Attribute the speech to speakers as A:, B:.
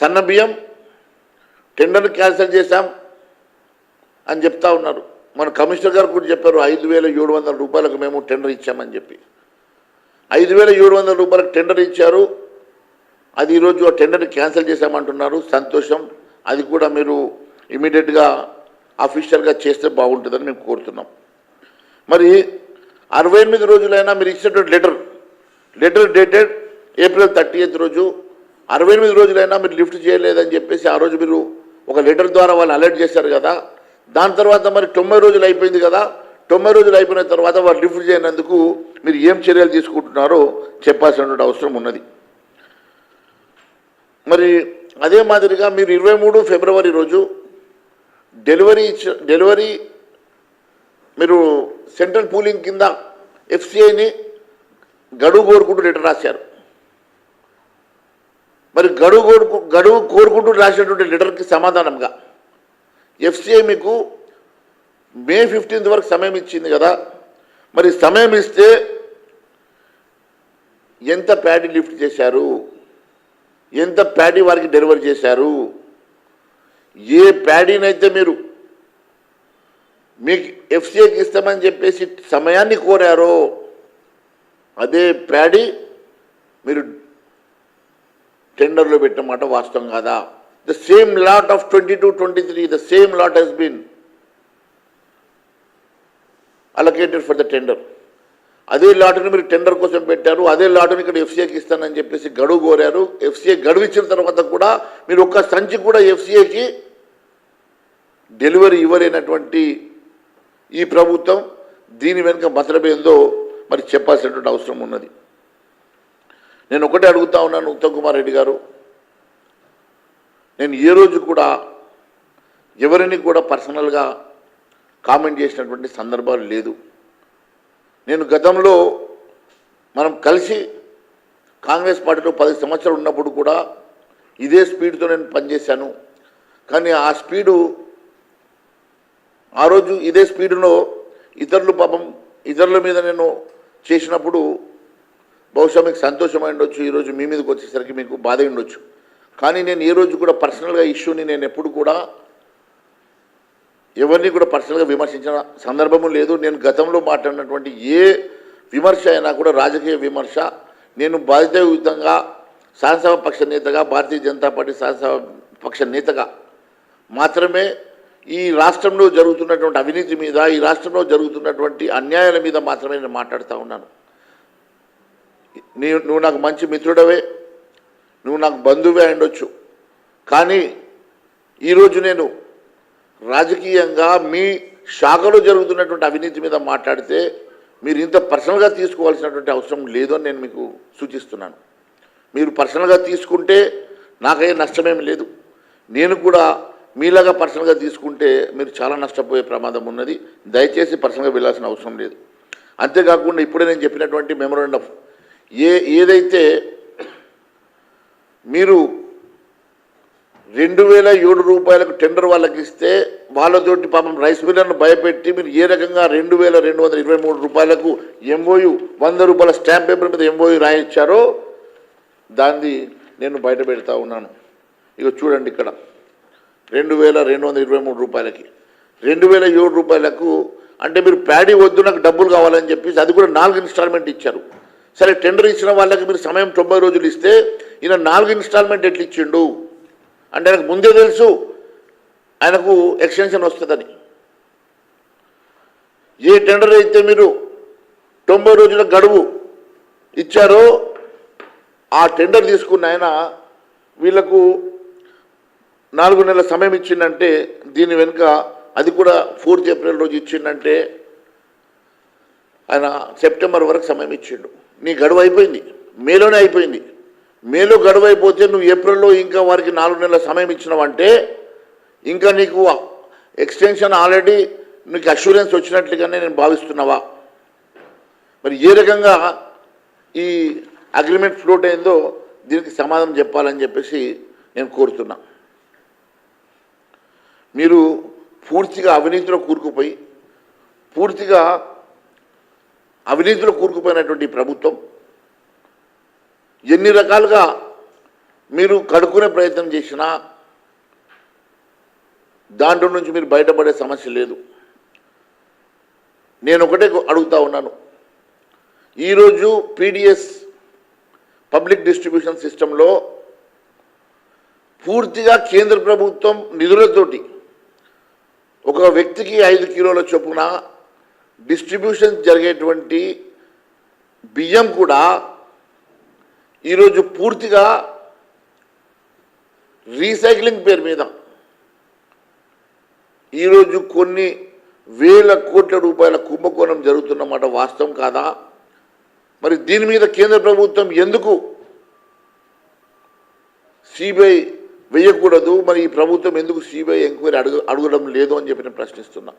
A: సన్న బియ్యం టెండర్ని క్యాన్సిల్ చేశాం అని చెప్తా ఉన్నారు. మన కమిషనర్ గారు కూడా చెప్పారు ఐదు వేల ఏడు వందల రూపాయలకు మేము టెండర్ ఇచ్చామని చెప్పి. ఐదు వేల ఏడు వందల రూపాయలకు టెండర్ ఇచ్చారు. అది ఈరోజు ఆ టెండర్ని క్యాన్సిల్ చేశామంటున్నారు. సంతోషం. అది కూడా మీరు ఇమీడియట్గా అఫీషియల్గా చేస్తే బాగుంటుందని మేము కోరుతున్నాం. మరి అరవై ఎనిమిది రోజులైనా మీరు ఇచ్చినటువంటి letter letter dated April thirty eighth రోజు అరవై ఎనిమిది రోజులైనా మీరు లిఫ్ట్ చేయలేదని చెప్పేసి ఆ రోజు మీరు ఒక లెటర్ ద్వారా వాళ్ళు అలర్ట్ చేశారు కదా. దాని తర్వాత మరి తొంభై రోజులు అయిపోయింది కదా. తొంభై రోజులు అయిపోయిన తర్వాత వారు లిఫ్ట్ చేయనందుకు మీరు ఏం చర్యలు తీసుకుంటున్నారో చెప్పాల్సినటువంటి అవసరం ఉన్నది. మరి అదే మాదిరిగా మీరు ఇరవై మూడు ఫిబ్రవరి రోజు డెలివరీ డెలివరీ మీరు సెంట్రల్ పూలింగ్ కింద ఎఫ్సిఐని గడువు కోరుకుంటూ లెటర్ రాశారు. మరి గడువు కోరుకు గడువు కోరుకుంటూ రాసినటువంటి లెటర్కి సమాధానంగా. ఎఫ్సిఐ మీకు మే ఫిఫ్టీన్త్ వరకు సమయం ఇచ్చింది కదా. మరి సమయం ఇస్తే ఎంత ప్యాడీ లిఫ్ట్ చేశారు? ఎంత ప్యాడీ వారికి డెలివరీ చేశారు? ఏ ప్యాడీనైతే మీరు మీకు ఎఫ్సిఐకి ఇస్తామని చెప్పేసి సమయాన్ని కోరారో అదే ప్యాడీ మీరు టెండర్లో పెట్టిన మాట వాస్తవం కాదా? The same lot of twenty two twenty three the same lot has been allocated for the tender అదే లాటుని మీరు టెండర్ కోసం పెట్టారు అదే లాటుని ఇక్కడ ఎఫ్సీఏకి ఇస్తానని చెప్పేసి గడువు కోరారు. ఎఫ్సీఏ గడువు ఇచ్చిన తర్వాత కూడా మీరు ఒక్క సంచి కూడా ఎఫ్సీఏకి డెలివరీ ఇవ్వలేనటువంటి ఈ ప్రభుత్వం దీని వెనుక మతలమేందో మరి చెప్పాల్సినటువంటి అవసరం ఉన్నది. నేను ఒకటే అడుగుతా ఉన్నాను ఉత్తమ్ కుమార్ రెడ్డి గారు. నేను ఏ రోజు కూడా ఎవరిని కూడా పర్సనల్గా కామెంట్ చేసినటువంటి సందర్భాలు లేదు. నేను గతంలో మనం కలిసి కాంగ్రెస్ పార్టీలో పది సంవత్సరాలు ఉన్నప్పుడు కూడా ఇదే స్పీడ్తో నేను పనిచేశాను. కానీ ఆ స్పీడు ఆ రోజు ఇదే స్పీడులో ఇతరులు పాపం ఇతరుల మీద నేను చేసినప్పుడు బహుశా మీకు సంతోషమై ఉండొచ్చు ఈరోజు మీ మీదకి వచ్చేసరికి మీకు బాధ ఉండొచ్చు. కానీ నేను ఏ రోజు కూడా పర్సనల్గా ఇష్యూని నేను ఎప్పుడు కూడా ఎవరిని కూడా పర్సనల్గా విమర్శించిన సందర్భము లేదు. నేను గతంలో మాట్లాడినటువంటి ఏ విమర్శ అయినా కూడా రాజకీయ విమర్శ నేను బాధ్యతాయుతంగా శాసనసభ పక్ష నేతగా భారతీయ జనతా పార్టీ శాసనసభ పక్ష నేతగా మాత్రమే ఈ రాష్ట్రంలో జరుగుతున్నటువంటి అవినీతి మీద ఈ రాష్ట్రంలో జరుగుతున్నటువంటి అన్యాయాల మీద మాత్రమే నేను మాట్లాడుతూ ఉన్నాను. నీ నువ్వు నాకు మంచి మిత్రుడవే నువ్వు నాకు బంధువే ఉండొచ్చు కానీ ఈరోజు నేను రాజకీయంగా మీ శాఖలో జరుగుతున్నటువంటి అవినీతి మీద మాట్లాడితే మీరు ఇంత పర్సనల్గా తీసుకోవాల్సినటువంటి అవసరం లేదు అని నేను మీకు సూచిస్తున్నాను. మీరు పర్సనల్గా తీసుకుంటే నాకే నష్టమేం లేదు. నేను కూడా మీలాగా పర్సనల్గా తీసుకుంటే మీరు చాలా నష్టపోయే ప్రమాదం ఉన్నది. దయచేసి పర్సనల్గా వెళ్ళాల్సిన అవసరం లేదు. అంతేకాకుండా ఇప్పుడే నేను చెప్పినటువంటి మెమోరాండం ఏ ఏదైతే మీరు రెండు వేల ఏడు రూపాయలకు టెండర్ వాళ్ళకి ఇస్తే వాళ్ళతోటి పాపం రైస్ మిల్లర్ను భయపెట్టి మీరు ఏ రకంగా రెండు వేల రెండు వందల ఇరవై మూడు రూపాయలకు ఎంఓయు వంద రూపాయల స్టాంప్ పేపర్ మీద ఎంఓయు రాయించారో దాన్ని నేను బయట పెడతా ఉన్నాను. ఇక చూడండి ఇక్కడ. రెండు వేల రెండు వందల ఇరవై మూడు రూపాయలకి. రెండు వేల ఏడు రూపాయలకు అంటే మీరు ప్యాడీ వద్దు నాకు డబ్బులు కావాలని చెప్పేసి అది కూడా నాలుగు ఇన్స్టాల్మెంట్ ఇచ్చారు. సరే టెండర్ ఇచ్చిన వాళ్ళకి మీరు సమయం తొంభై రోజులు ఇస్తే ఈయన నాలుగు ఇన్స్టాల్మెంట్ ఎట్లా ఇచ్చిండు? అంటే ఆయనకు ముందే తెలుసు ఆయనకు ఎక్స్టెన్షన్ వస్తుందని. ఏ టెండర్ అయితే మీరు తొంభై రోజుల గడువు ఇచ్చారో ఆ టెండర్ తీసుకున్న ఆయన వీళ్ళకు నాలుగు నెలల సమయం ఇచ్చిందంటే దీని వెనుక అది కూడా ఫోర్త్ ఏప్రిల్ రోజు ఇచ్చిందంటే ఆయన సెప్టెంబర్ వరకు సమయం ఇచ్చిండు. నీ గడువు అయిపోయింది. మేలోనే అయిపోయింది. మేలో గడువు అయిపోతే నువ్వు ఏప్రిల్లో ఇంకా వారికి నాలుగు నెలల సమయం ఇచ్చినావంటే ఇంకా నీకు ఎక్స్టెన్షన్ ఆల్రెడీ నీకు అష్యూరెన్స్ వచ్చినట్లుగానే నేను భావిస్తున్నావా? మరి ఏ రకంగా ఈ అగ్రిమెంట్ ఫ్లోట్ అయిందో దీనికి సమాధానం చెప్పాలని చెప్పేసి నేను కోరుతున్నా. మీరు పూర్తిగా అవినీతిలో కూరుకుపోయి పూర్తిగా అవినీతిలో కూరుకుపోయినటువంటి ప్రభుత్వం ఎన్ని రకాలుగా మీరు కడుక్కునే ప్రయత్నం చేసినా దాంట్లో నుంచి మీరు బయటపడే సమస్య లేదు. నేను ఒకటే అడుగుతా ఉన్నాను. ఈరోజు పీడిఎస్ పబ్లిక్ డిస్ట్రిబ్యూషన్ సిస్టంలో పూర్తిగా కేంద్ర ప్రభుత్వం నిధులతోటి ఒక వ్యక్తికి ఐదు కిలోల చొప్పున డిస్ట్రిబ్యూషన్ జరిగేటువంటి బియ్యం కూడా ఈరోజు పూర్తిగా రీసైక్లింగ్ పేరు మీద. ఈరోజు కొన్ని వేల కోట్ల రూపాయల కుంభకోణం జరుగుతున్నమాట వాస్తవం కాదా? మరి దీని మీద కేంద్ర ప్రభుత్వం ఎందుకు సిబిఐ వేయకూడదు? మరి ఈ ప్రభుత్వం ఎందుకు సిబిఐ ఎంక్వైరీ అడుగు అడగడం లేదు అని చెప్పి నేను ప్రశ్నిస్తున్నా.